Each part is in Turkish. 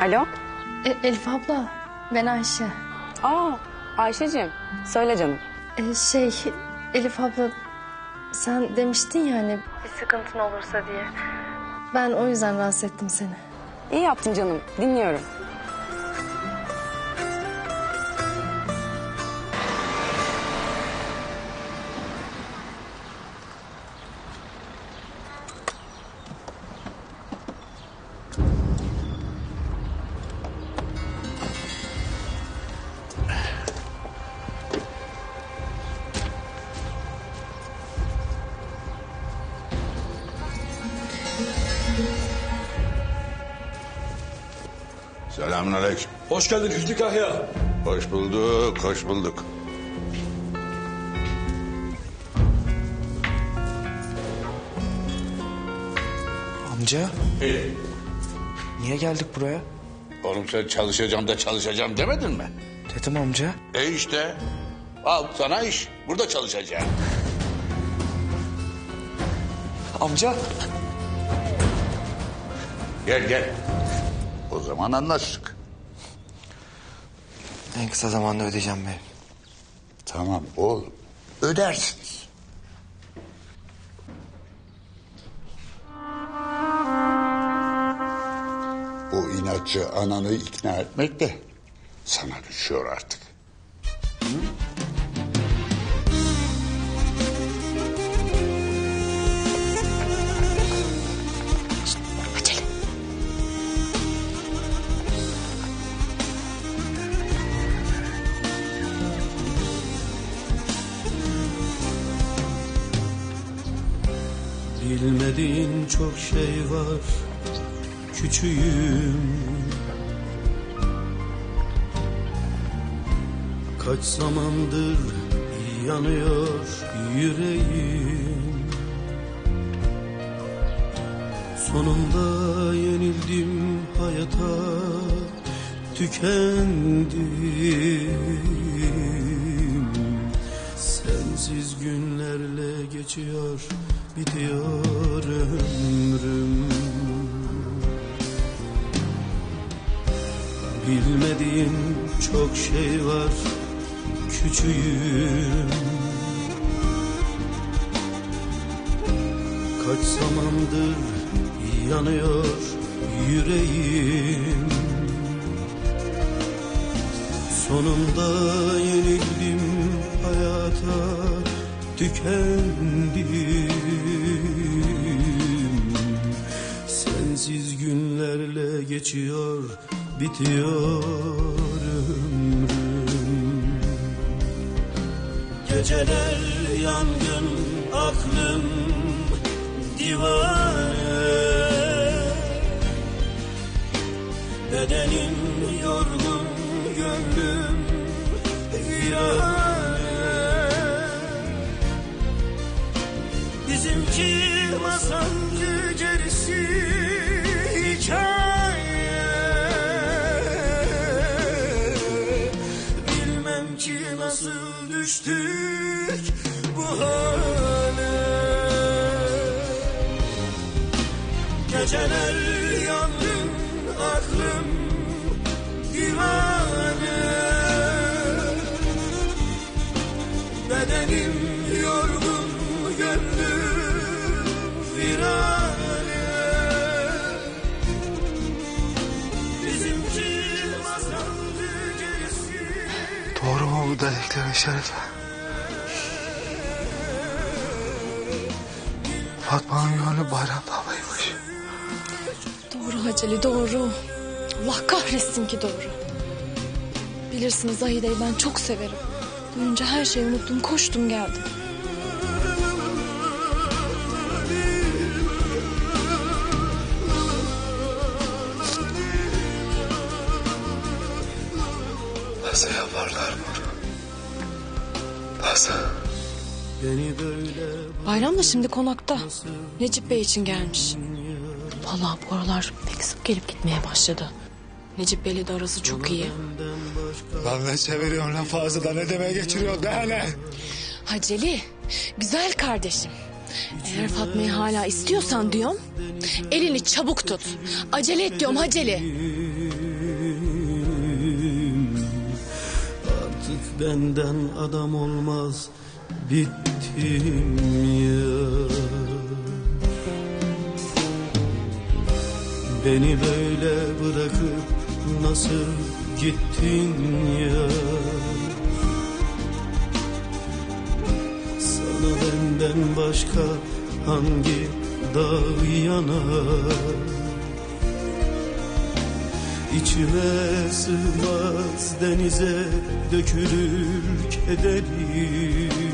Alo? E, Elif abla, ben Ayşe. Aa Ayşe'cim söyle canım. E, şey, Elif abla sen demiştin ya hani... Bir sıkıntın olursa diye. Ben o yüzden rahatsız ettim seni. İyi yaptın canım dinliyorum. Selamünaleyküm. Hoş geldin Hüsnü Kahya. Hoş bulduk, hoş bulduk. Amca. Niye geldik buraya? Oğlum sen çalışacağım da çalışacağım demedin mi? Dedim amca. E işte. Al sana iş. Burada çalışacaksın. Amca. Gel gel. O zaman anlaştık. En kısa zamanda ödeyeceğim bey. Tamam oğlum. Ödersiniz. Bu inatçı ananı ikna etmek de sana düşüyor artık. Bilmediğin çok şey var küçüğüm. Kaç zamandır yanıyor yüreğim. Sonunda yenildim hayata tükendim. Sensiz günlerle geçiyor bitiyor ömrüm. Bilmediğin çok şey var küçüğüm. Kaç zamandır yanıyor yüreğim. Sonunda yenildim hayata tükendim günlerle geçiyor bitiyor ömrüm. Geceler yangın aklım divane. Bedenim yorgun gönlüm virane Bizimki masalcı gerisi düştük bu hale. Geceler yandım aklım divane. Bedenim yorgun gönlüm virane. Doğru mu bu dediklerin Şerife? Fatma'nın gönlü bayramda havaymış. Doğru Haceli, doğru. Allah kahretsin ki doğru. Bilirsiniz Zahide'yi ben çok severim. Duyunca her şeyi unuttum, koştum geldim. Nasıl yaparlar bunu? Nasıl? Bayram da şimdi konakta. Necip Bey için gelmiş. Vallahi bu aralar pek sık gelip gitmeye başladı. Necip Bey'le de arası çok iyi. Lan ne çeviriyorsun lan fazla da ne demeye geçiriyorsun ne hele? Haceli, güzel kardeşim. Eğer Fatma'yı hala istiyorsan diyorum, elini çabuk tut. Acele et diyorum Haceli. Artık benden adam olmaz bittim ya. Beni böyle bırakıp nasıl gittin ya? Sana benden başka hangi dağ yanar İçime sığmaz denize dökülür kederim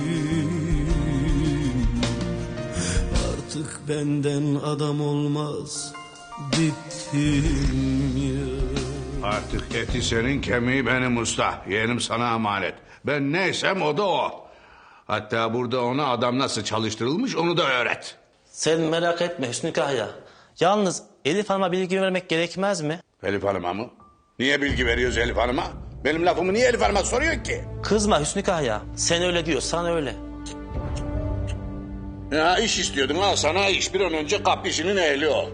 Artık benden adam olmaz bittim ya Artık eti senin kemiği benim usta. Yeğenim sana emanet. Ben neysem o da o. Hatta burada ona adam nasıl çalıştırılmış onu da öğret. Sen merak etme Hüsnü Kahya. Yalnız Elif Hanım'a bilgi vermek gerekmez mi? Elif Hanım'a mı? Niye bilgi veriyoruz Elif Hanım'a? Benim lafımı niye Elif Hanım'a soruyor ki? Kızma Hüsnü Kahya. Sen öyle diyorsan öyle. Ya iş istiyordun al sana iş. Bir an önce kap işinin ehli ol.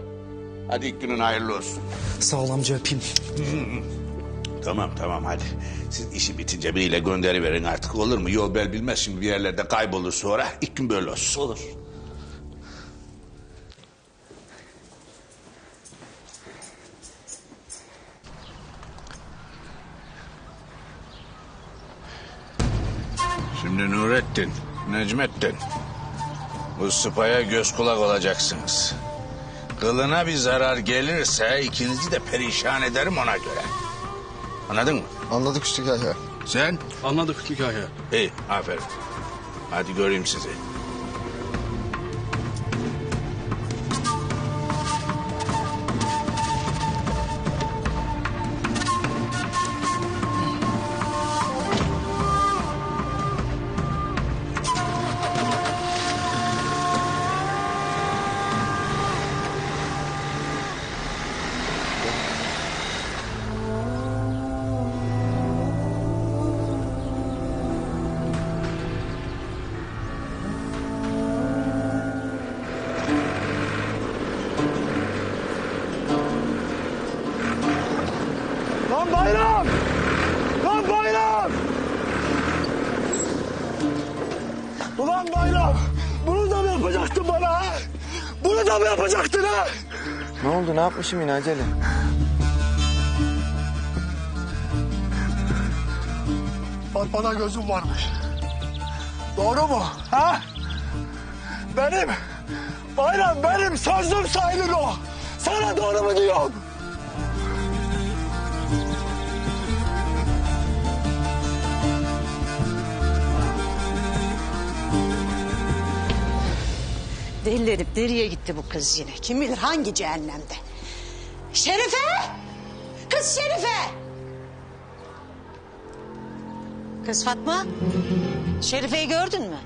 Hadi ilk günün hayırlı olsun. Sağ ol amca öpeyim. Tamam tamam hadi. Siz işi bitince biriyle gönderi verin artık olur mu? Yol bel bilmez şimdi bir yerlerde kaybolur sonra. İlk gün böyle olsun. Olur. Şimdi Nurettin, Necmettin. Bu sıpaya göz kulak olacaksınız. Kılına bir zarar gelirse ikinizi de perişan ederim ona göre. Anladın mı? Anladık Hüsnü Kahya. Sen? Anladık Hüsnü Kahya. İyi, aferin. Hadi göreyim sizi. Bayram! Lan bayram! Ulan bayram! Bunu da mı yapacaktın bana ha? Bunu da mı yapacaktın ha? Ne oldu ne yapmışım yine acele? Fatma'da gözüm varmış. Doğru mu? Ha? Benim, bayram benim sözüm sayılır o. Sana doğru mu diyorum? Delilenip nereye gitti bu kız yine? Kim bilir hangi cehennemde? Şerife! Kız Şerife! Kız Fatma, Şerife'yi gördün mü?